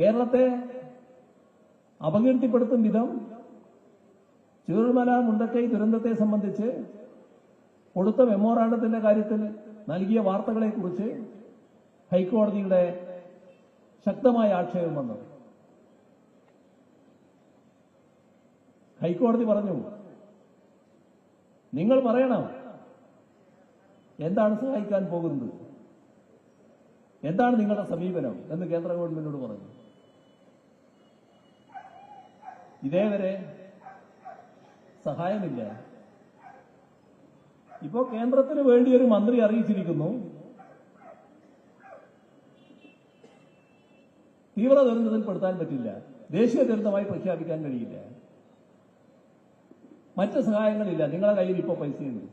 കേരളത്തെ അപകീർത്തിപ്പെടുത്തും വിധം ചൂരൽമല മുണ്ടക്കൈ ദുരന്തത്തെ സംബന്ധിച്ച് കൊടുത്ത മെമ്മോറാണ്ടത്തിന്റെ കാര്യത്തിൽ നൽകിയ വാർത്തകളെക്കുറിച്ച് ഹൈക്കോടതിയുടെ ശക്തമായ ആക്ഷേപം വന്നു. ഹൈക്കോടതി പറഞ്ഞു നിങ്ങൾ പറയണം എന്താണ് സഹായിക്കാൻ പോകുന്നത്? എന്താണ് നിങ്ങളുടെ സമീപനം? എന്ന് കേന്ദ്ര ഗവൺമെന്റിനോട് പറഞ്ഞു. ഇതേവരെ സഹായമില്ല. ഇപ്പോ കേന്ദ്രത്തിന് വേണ്ടി ഒരു മന്ത്രി അറിയിച്ചിരിക്കുന്നു. തീവ്ര ദുരന്തത്തിൽപ്പെടുത്താൻ പറ്റില്ല. ദേശീയ ദുരന്തമായി പ്രഖ്യാപിക്കാൻ കഴിയില്ല. മറ്റ് സഹായങ്ങളില്ല. നിങ്ങളെ കയ്യിൽ ഇപ്പോ പൈസയുണ്ട്.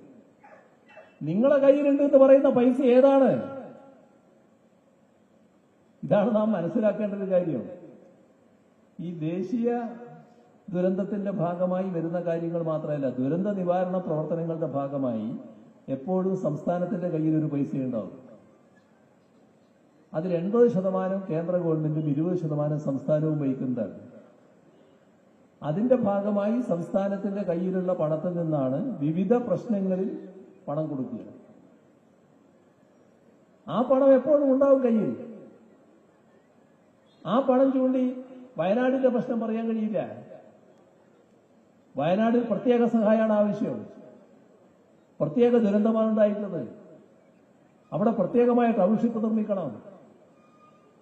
നിങ്ങളെ കയ്യിലുണ്ട് എന്ന് പറയുന്ന പൈസ ഏതാണ്? ഇതാണ് നാം മനസ്സിലാക്കേണ്ട ഒരു കാര്യം. ഈ ദേശീയ ദുരന്തത്തിന്റെ ഭാഗമായി വരുന്ന കാര്യങ്ങൾ മാത്രമല്ല ദുരന്ത നിവാരണ പ്രവർത്തനങ്ങളുടെ ഭാഗമായി എപ്പോഴും സംസ്ഥാനത്തിന്റെ കയ്യിൽ ഒരു പൈസ ഉണ്ടാവും. അതിൽ എൺപത് ശതമാനം കേന്ദ്ര ഗവൺമെന്റും ഇരുപത് ശതമാനം സംസ്ഥാനവും വഹിക്കുന്നതാണ്. അതിന്റെ ഭാഗമായി സംസ്ഥാനത്തിന്റെ കയ്യിലുള്ള പണത്തിൽ നിന്നാണ് വിവിധ പ്രശ്നങ്ങളിൽ പണം കൊടുക്കുക. ആ പണം എപ്പോഴും ഉണ്ടാവും കയ്യിൽ. ആ പണം ചൂണ്ടി വയനാടിന്റെ പ്രശ്നം പറയാൻ കഴിയില്ല. വയനാടിൽ പ്രത്യേക സഹായമാണ് ആവശ്യം. പ്രത്യേക ദുരന്തമാണ് ഉണ്ടായിട്ടുള്ളത്. അവിടെ പ്രത്യേകമായ ടൗൺഷിപ്പ് നിർമ്മിക്കണം.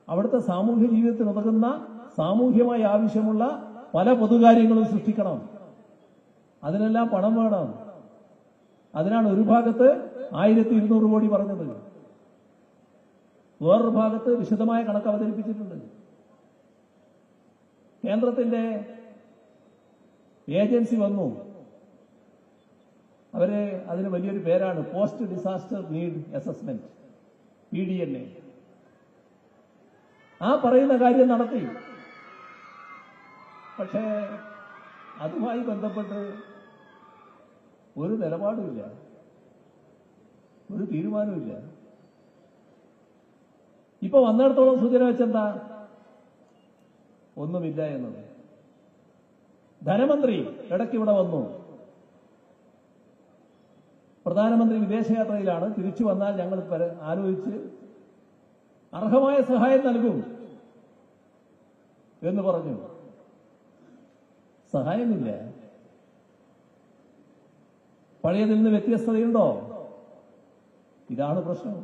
അവിടുത്തെ സാമൂഹ്യ ജീവിതത്തിന് ഉതകുന്ന സാമൂഹ്യമായി ആവശ്യമുള്ള പല പൊതുകാര്യങ്ങളും സൃഷ്ടിക്കണം. അതിനെല്ലാം പണം വേണം. അതിനാണ് ഒരു ഭാഗത്ത് ആയിരത്തി ഇരുന്നൂറ് കോടി പറഞ്ഞത്. വേറൊരു ഭാഗത്ത് വിശദമായ കണക്ക് അവതരിപ്പിച്ചിട്ടുണ്ട്. കേന്ദ്രത്തിന്റെ ഏജൻസി വന്നു. അവർ അതിന് വലിയൊരു പേരാണ് post disaster need assessment P D N A ആ പറയുന്ന കാര്യം നടത്തി. പക്ഷേ അതുമായി ബന്ധപ്പെട്ട് ഒരു നിലപാടുമില്ല. ഒരു തീരുമാനമില്ല ഇപ്പൊ വന്നിടത്തോളം സൂചന വെച്ചെന്താ? ഒന്നുമില്ല എന്നത്. ധനമന്ത്രി ഇടയ്ക്ക് ഇവിടെ വന്നു. പ്രധാനമന്ത്രി വിദേശയാത്രയിലാണ്. തിരിച്ചു വന്നാൽ ഞങ്ങൾ ആലോചിച്ച് അർഹമായ സഹായം നൽകും എന്ന് പറഞ്ഞു. സഹായമില്ല. പഴയതിൽ നിന്ന് വ്യത്യസ്തതയുണ്ടോ? ഇതാണ് പ്രശ്നം.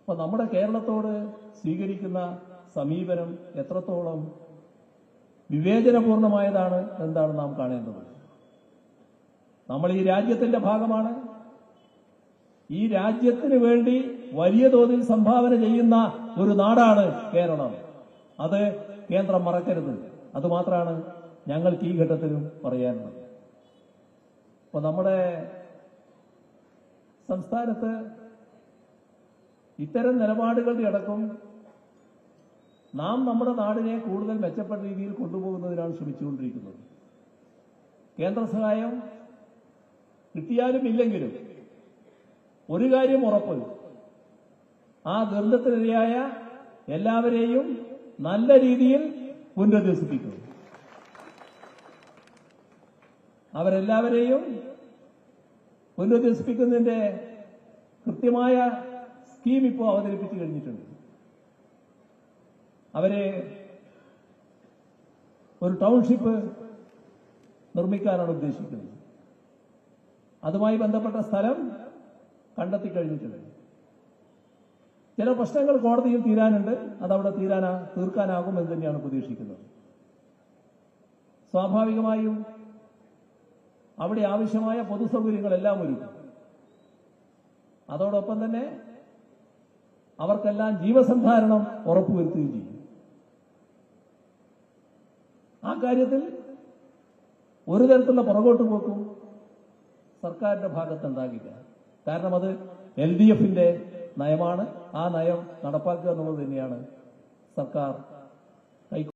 അപ്പൊ നമ്മുടെ കേരളത്തോട് സ്വീകരിക്കുന്ന സമീപനം എത്രത്തോളം വിവേചനപൂർണമായതാണ് എന്താണ് നാം കാണേണ്ടത്. നമ്മൾ ഈ രാജ്യത്തിന്റെ ഭാഗമാണ്. ഈ രാജ്യത്തിന് വേണ്ടി വലിയ തോതിൽ സംഭാവന ചെയ്യുന്ന ഒരു നാടാണ് കേരളം. അത് കേന്ദ്രം മറക്കരുത്. അതുമാത്രമാണ് ഞങ്ങൾക്ക് ഈ ഘട്ടത്തിലും പറയാനുള്ളത്. അപ്പൊ നമ്മുടെ സംസ്ഥാനത്ത് ഇത്തരം നിലപാടുകളുടെ അടക്കം നാം നമ്മുടെ നാടിനെ കൂടുതൽ മെച്ചപ്പെട്ട രീതിയിൽ കൊണ്ടുപോകുന്നതിനാണ് ശ്രമിച്ചുകൊണ്ടിരിക്കുന്നത്. കേന്ദ്ര സഹായം കിട്ടിയാലും ഇല്ലെങ്കിലും ഒരു കാര്യം ഉറപ്പ് ആ ദുരന്തത്തിനിരയായ എല്ലാവരെയും നല്ല രീതിയിൽ പുനരധിവസിപ്പിക്കും അവരെല്ലാവരെയും പുനരധിവസിപ്പിക്കുന്നതിന്റെ കൃത്യമായ സ്കീം ഇപ്പോൾ അവതരിപ്പിച്ചു കഴിഞ്ഞിട്ടുണ്ട്. അവരെ ഒരു ടൗൺഷിപ്പ് നിർമ്മിക്കാനാണ് ഉദ്ദേശിക്കുന്നത്. അതുമായി ബന്ധപ്പെട്ട സ്ഥലം കണ്ടെത്തി കഴിഞ്ഞിട്ടുണ്ട് ചില പ്രശ്നങ്ങൾ കോടതിയിൽ തീരാനുണ്ട്. അതവിടെ തീരാനാ തീർക്കാനാകും എന്ന് തന്നെയാണ് പ്രതീക്ഷിക്കുന്നത്. സ്വാഭാവികമായും അവിടെ ആവശ്യമായ പൊതുസൗകര്യങ്ങളെല്ലാം ഒരുക്കും. അതോടൊപ്പം തന്നെ അവർക്കെല്ലാം ജീവസന്ധാരണം ഉറപ്പുവരുത്തുകയും ചെയ്യും. ആ കാര്യത്തിൽ ഒരു തരത്തിലുള്ള പുറകോട്ട് പോക്കും സർക്കാരിന്റെ ഭാഗത്തുണ്ടാകില്ല. കാരണം അത് എൽ ഡി എഫിന്റെ നയമാണ്. ആ നയം നടപ്പാക്കുക എന്നുള്ളത് തന്നെയാണ് സർക്കാർ